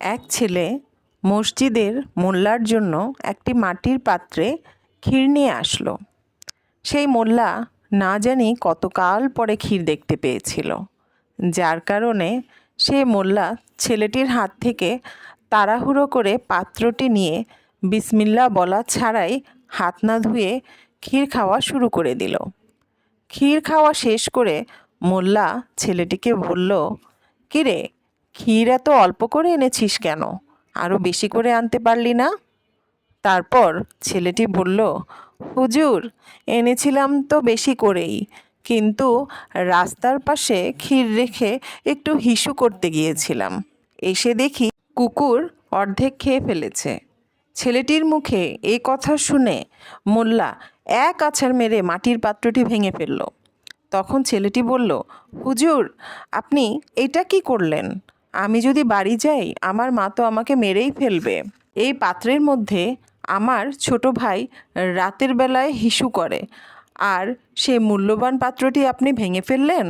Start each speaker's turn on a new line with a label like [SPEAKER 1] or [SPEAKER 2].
[SPEAKER 1] এক ছেলে মসজিদের মোল্লার জন্য একটি মাটির পাত্রে ক্ষীর নিয়ে আসলো। সেই মোল্লা না জানি কতকাল পরে ক্ষীর দেখতে পেয়েছিল। যার কারণে সে মোল্লা ছেলেটির হাত থেকে তাড়াহুড়ো করে পাত্রটি নিয়ে বিসমিল্লা বলা ছাড়াই হাত না ধুয়ে ক্ষীর খাওয়া শুরু করে দিল। ক্ষীর খাওয়া শেষ করে মোল্লা ছেলেটিকে বলল, কিরে ক্ষীর এত অল্প করে এনেছিস কেন? আরও বেশি করে আনতে পারলি না? তারপর ছেলেটি বলল, হুজুর, এনেছিলাম তো বেশি করেই, কিন্তু রাস্তার পাশে ক্ষীর রেখে একটু হিসু করতে গিয়েছিলাম। এসে দেখি কুকুর অর্ধেক খেয়ে ফেলেছে। ছেলেটির মুখে এই কথা শুনে মোল্লা এক আছাড় মেরে মাটির পাত্রটি ভেঙে ফেলল। তখন ছেলেটি বলল, হুজুর, আপনি এটা কি করলেন? আমি যদি বাড়ি যাই, আমার মা তো আমাকে মেরেই ফেলবে। এই পাত্রের মধ্যে আমার ছোট ভাই রাতের বেলায় হিসু করে। আর সে মূল্যবান পাত্রটি আপনি ভেঙে ফেললেন?